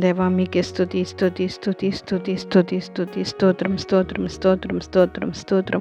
దేవా మీకే స్థుతి స్థుతి స్థుతి స్థుతి స్థుతి స్థుతి స్తోత్రం స్తోత్రం స్తోత్రం స్తోత్రం స్తోత్రం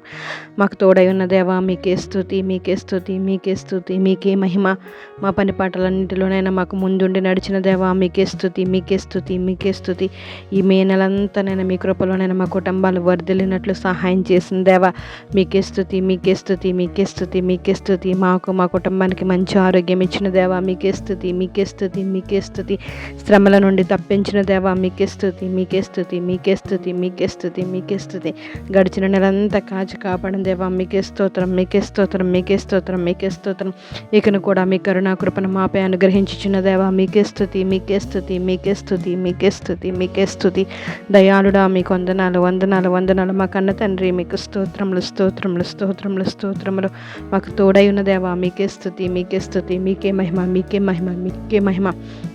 మాకు తోడై ఉన్న దేవా మీకే స్థుతి మీకే స్థుతి మీకే స్థుతి మీకే మహిమ మా పని పాటలన్నింటిలోనైనా మాకు ముందుండి నడిచిన దేవా మీకే స్థుతి మీకే స్థుతి మీకే స్థుతి ఈ మే నెలంతానైనా మీ కృపలోనైనా మా కుటుంబాలు వర్ధిల్లినట్లు సహాయం చేసిన దేవా మీకే స్థుతి మీకే స్థుతి మీకే స్థుతి మీకే స్థుతి మాకు మా కుటుంబానికి మంచి ఆరోగ్యం ఇచ్చిన దేవా మీకే స్థుతి మీకే స్థుతి మీకే స్థుతి శ్రమల నుండి పెంచిన దేవా మీకే స్థుతి మీకే స్థుతి మీకే స్థుతి మీకే స్థుతి మీకే స్థుతి గడిచిన నెలంతా కాచి కాపాడిన దేవా మీకే స్తోత్రం మీకే స్తోత్రం మీకే స్తోత్రం మీకే స్తోత్రం ఇకను కూడా మీ కరుణా కృపను మాపై అనుగ్రహించుచున్న దేవా మీకే స్థుతి మీకే స్థుతి మీకే స్థుతి మీకే స్థుతి మీకే స్థుతి దయాళుడా మీకు వందనాలు వందనాలు వందనాలు మా కన్న తండ్రి మీకు స్తోత్రములు స్తోత్రములు స్తోత్రములు స్తోత్రములు మాకు తోడై ఉన్న దేవా మీకే స్థుతి మీకే స్థుతి మీకే మహిమ మీకే మహిమ మీకే మహిమ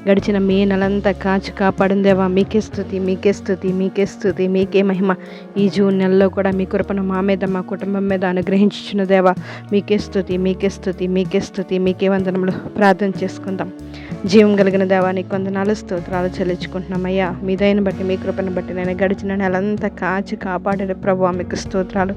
గడిచిన మే నెలంతా కాచి కాపాడిన దేవా మీకే స్థుతి మీకే స్థుతి మీకే స్థుతి మీకే మహిమ. ఈ జూన్ నెలలో కూడా మీ కృపను మా మీద మా కుటుంబం మీద అనుగ్రహించిన దేవా మీకే స్థుతి మీకే స్థుతి మీకే స్థుతి మీకే వందనములు ప్రార్థన చేసుకుందాం. జీవం కలిగిన దేవానికి కొందనాలు స్తోత్రాలు చెల్లించుకుంటున్నామయ్యా. మీ బట్టి మీ కృపను బట్టి నేను గడిచిన నెలంతా కాచి కాపాడిన ప్రభు మీకు స్తోత్రాలు.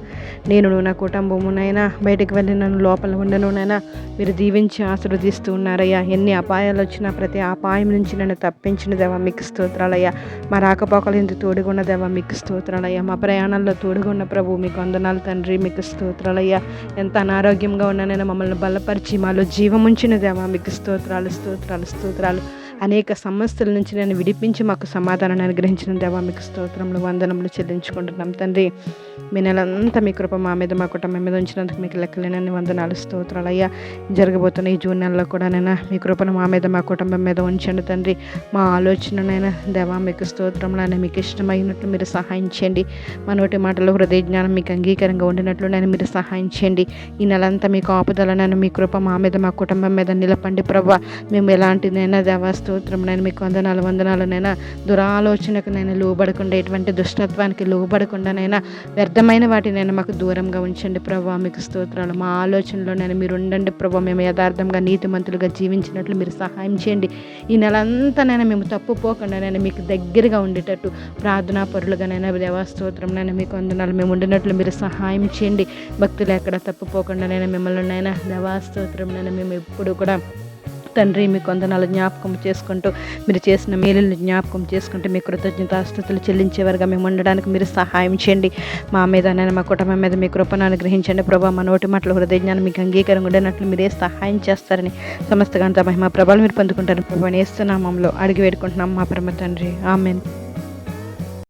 నేను నా కుటుంబమునైనా బయటకు వెళ్ళి నన్ను లోపల ఉండనునైనా మీరు దీవించి ఆశీర్వదిస్తూ ఉన్నారయ్యా. ఎన్ని అపాయాలు వచ్చినా ప్రతి అపాయం నుంచి నన్ను తప్పించిన దేవా మీకు స్తోత్రాలయ్యా. మా రాకపోకలు ఇంత తోడుగున్న దేవా మీకు స్తోత్రాలయ్యా. మా ప్రయాణంలో తోడుగున్న ప్రభు మీకు వందనాలు తండ్రి మీకు స్తోత్రాలయ్యా. ఎంత అనారోగ్యంగా ఉన్నానైనా మమ్మల్ని బలపరిచి మాలో జీవముంచిన దేవా మీకు స్తోత్రాలు స్తోత్రాలు స్తోత్రాలు. అనేక సమస్యల నుంచి నేను విడిపించి మాకు సమాధానాన్ని అనుగ్రహించిన దేవా మీకు స్తోత్రములు వందనములు చెల్లించుకుంటున్నాం. తండ్రి మీ నెలంతా మీ కృప మా మీద మా కుటుంబం మీద ఉంచినందుకు మీకు లెక్కలేనని వందనాలు స్తోత్రాలు. అయ్యా జరగబోతున్న ఈ జూన్ నెలలో కూడా నేను మీ కృపను మా మీద మా కుటుంబం మీద ఉంచండి తండ్రి. మా ఆలోచననైనా దేవా మీకు స్తోత్రములైనా మీకు ఇష్టమైనట్లు మీరు సహాయం చేయండి. మా నోటి మాటలు హృదయ జ్ఞానం మీకు అంగీకారంగా ఉండినట్లు నేను మీరు సహాయం చేయండి. ఈ నెలంతా మీకు ఆపుదల నేను మీ కృప మా మీద మా కుటుంబం మీద నిలపండి ప్రభా. మేము ఎలాంటిదైనా దేవా స్తోత్రం నేను మీకు వందనాలు వందనాలనైనా దురాలోచనకు నేను లోబడకుండా ఎటువంటి దుష్టత్వానికి లోబడకుండానైనా వ్యర్థమైన వాటినైనా మాకు దూరంగా ఉంచండి ప్రభావ మీకు స్తోత్రాలు మా ఆలోచనలో నేను మీరు ఉండండి ప్రభావ మేము యథార్థంగా నీతిమంతులుగా జీవించినట్లు మీరు సహాయం చేయండి. ఈ నెలంతా నేను మేము తప్పుపోకుండా నేను మీకు దగ్గరగా ఉండేటట్టు ప్రార్థనా పరులుగానైనా దేవస్తోత్రం నేను మీకు వందనాలు మేము ఉండినట్లు మీరు సహాయం చేయండి. భక్తులు ఎక్కడ తప్పుపోకుండా నేను మిమ్మల్ని నైనా దేవాస్తోత్రం నేను మేము ఎప్పుడు కూడా తండ్రి మీ కొందనాలు జ్ఞాపకం చేసుకుంటూ మీరు చేసిన మేలుని జ్ఞాపకం చేసుకుంటూ మీ కృతజ్ఞతాస్థుతులు చెల్లించేవారుగా మేము ఉండడానికి మీరు సహాయం చేయండి. మా మీద నేను మా కుటుంబం మీద మీ కృపను అనుగ్రహించండి. ప్రభా మా నోటి మాటల హృదయ జ్ఞానం మీకు అంగీకారం ఉండేనట్లు మీరే సహాయం చేస్తారని సమస్త మహిమా మహిమ ప్రభావం మీరు పొందుకుంటారు ప్రభావం వేస్తున్నామంలో అడిగి వేడుకుంటున్నాం మా పరమ తండ్రి. ఆమెన్.